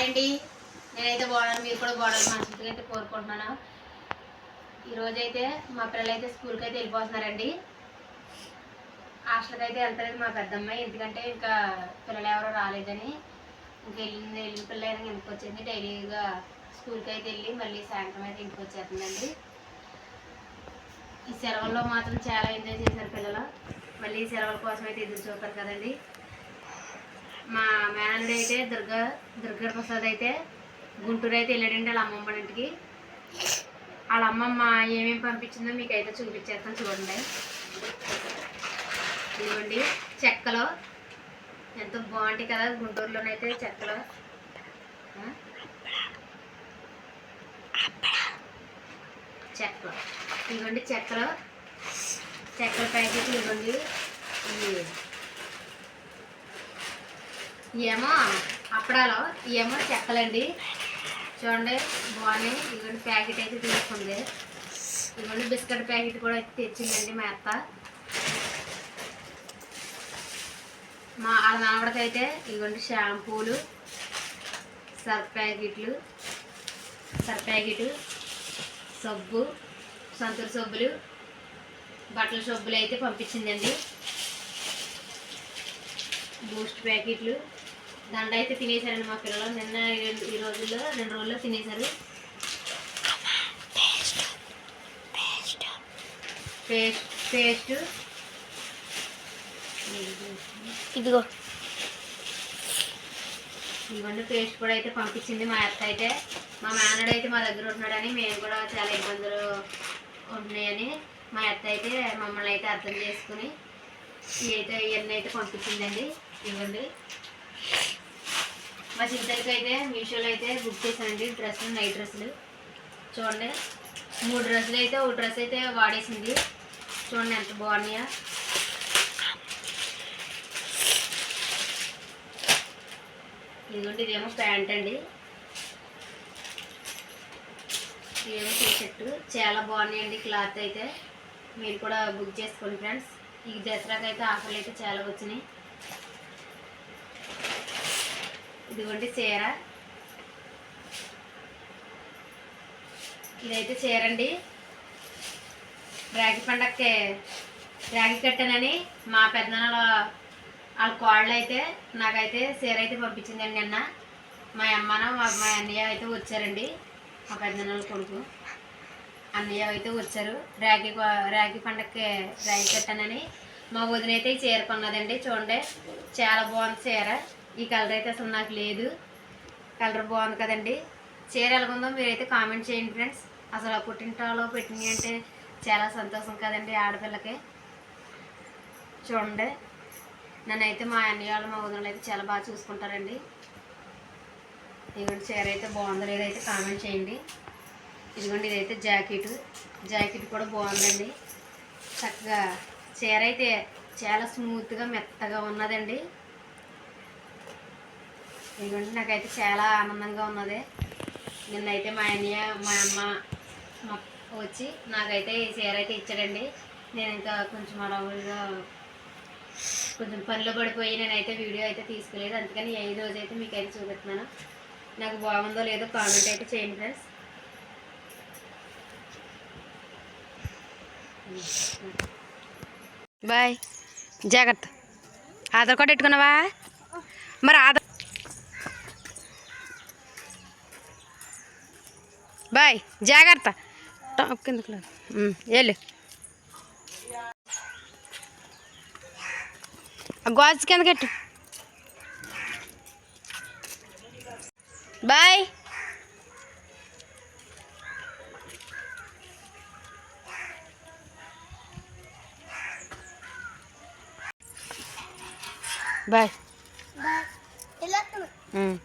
Hi అండి. నేనైతే బాగున్నాను మీరు కూడా బాగున్నాను మనసుగా అయితే కోరుకుంటున్నాను. ఈరోజైతే మా పిల్లలు అయితే స్కూల్కి అయితే వెళ్ళిపోతున్నారండి. హాస్టల్కి అయితే వెళ్తలేదు మా పెద్దమ్మాయి ఎందుకంటే ఇంకా పిల్లలు ఎవరో రాలేదని. ఇంకా వెళ్ళింది వెళ్ళిన పిల్ల అయినా ఇంటికి వచ్చింది డైలీగా స్కూల్కి అయితే వెళ్ళి మళ్ళీ సాయంత్రం అయితే ఇంటికి వచ్చేస్తుందండి ఈ సెలవుల్లో మాత్రం చాలా ఎంజాయ్ చేశారు పిల్లలు. మళ్ళీ ఈ సెలవుల కోసం అయితే ఎదురు చూస్తారు కదండి. మా మేనల్లుడు అయితే దుర్గా దుర్గా ప్రసాద్ అయితే గుంటూరు అయితే వెళ్ళాడండి వాళ్ళ అమ్మమ్మ ఇంటికి. వాళ్ళ అమ్మమ్మ ఏమేమి పంపించిందో మీకు అయితే చూపించేస్తాను చూడండి. ఇదిగోండి చెక్కలు. ఎంతో బాగుంటాయి కదా గుంటూరులోనైతే చెక్కలు. చెక్కలు. ఇదిగోండి చెక్కలు. చెక్కల ప్యాకెట్లు ఇవ్వండి. ఇవి ఏమో అప్పడాలు ఏమో చెక్కలండి చూడండి బాగున్నాయి. ఇదిగోండి ప్యాకెట్ అయితే తీసుకుంది. ఇదిగోండి బిస్కెట్ ప్యాకెట్ కూడా అయితే తెచ్చిందండి మా అత్త. మా వాళ్ళ నాన్నడికైతే ఇదిగోండి షాంపూలు సర్ఫ్ ప్యాకెట్లు సర్ఫ్ ప్యాకెట్ సబ్బు సంతూర్ సబ్బులు బట్టల సబ్బులు అయితే పంపించిందండి. బూస్ట్ ప్యాకెట్లు. దండ అయితే తినేశారండి మా పిల్లలు. నిన్న ఈ- రోజుల్లో రెండు రోజుల్లో తినేశారు. Paste paste. ఇదిగో. ఇవన్నీ పేస్ట్ కూడా అయితే పంపించింది మా అత్త అయితే. మా మేనడు అయితే మా దగ్గర ఉంటున్నాడని మేము కూడా చాలా ఇబ్బందులు ఉంటున్నాయని మా అత్త అయితే మమ్మల్ని అయితే అర్థం చేసుకుని ఇవి అయితే ఇవన్నీ అయితే పంపించిందండి. ఇవ్వండి. మా చింతలకి అయితే మీషోలో అయితే బుక్ చేశానండి. డ్రెస్సులు నైట్ డ్రెస్సులు. చూడండి. మూడు డ్రెస్సులు అయితే ఒక డ్రెస్ అయితే వాడేసింది. చూడండి ఎంత బాగున్నాయా. ఇదిగోండి ఇదేమో ప్యాంట్ అండి. ఇదేమో టీషర్ట్. చాలా బాగున్నాయండి క్లాత్ అయితే. మీరు కూడా బుక్ చేసుకోండి ఫ్రెండ్స్. ఈ దసరాకి అయితే ఆఫర్లు అయితే చాలా వచ్చినాయి. ఇదిగోండి చీర. ఇదైతే చీర అండి రాగి పండగకి రాగి కట్టానని మా పెద్దనాన్న వాళ్ళ కోళ్ళు అయితే నాకైతే చీర అయితే పంపించిందండి నిన్న. మా అమ్మన మా మా అన్నయ్య అయితే వచ్చారండి. మా పెద్దనాన్న కొడుకు. అన్నయ్య అయితే వచ్చారు. రాగి కో- రాగి పండగకి రాగి కట్టానని. మా వదిన అయితే ఈ చీర కొన్నదండి చూడండి. చాలా బాగుంది చీర. ఈ కలర్ అయితే అసలు నాకు లేదు. కలర్ బాగుంది కదండి. చీర ఎలాగుందో మీరైతే కామెంట్ చేయండి ఫ్రెండ్స్. అసలు ఆ పుట్టింటాలో పెట్టినవి అంటే చాలా సంతోషం కదండి ఆడపిల్లకి. చూడండి. నన్నైతే మా అన్నయ్య వాళ్ళు మా వదినలు అయితే చాలా బాగా చూసుకుంటారండి. ఇదిగోండి చీర అయితే బాగుందో లేదైతే కామెంట్ చేయండి. ఇదిగోండి ఇదైతే జాకెట్. జాకెట్ కూడా బాగుందండి. చక్కగా చీర అయితే చాలా స్మూత్గా మెత్తగా ఉన్నదండి. ఎందుకంటే నాకైతే చాలా ఆనందంగా ఉన్నది. నిన్నైతే మా అన్నయ్య మా అమ్మ మా వచ్చి నాకైతే ఈ చీర అయితే ఇచ్చాడండి. నేను ఇంకా కొంచెం అడవులుగా కొంచెం పనిలో పడిపోయి నేనైతే వీడియో అయితే తీసుకోలేదు. అందుకని ఈ రోజు అయితే మీకు అయితే చూపిస్తున్నాను. నాకు బాగుందో లేదో కామెంట్ అయితే చేయండి ఫ్రెండ్స్. బాయ్. జాగ్రత్త. ఆధార్ కార్డు పెట్టుకున్నావా? మరి ఆధార్ బాయ్ జాగ్రత్త టాప్ కిందకు లేదు. ఉమ్, వెళ్ళు ఆ గాజు కింద కట్టు బాయ్ బాయ్ ఉమ్.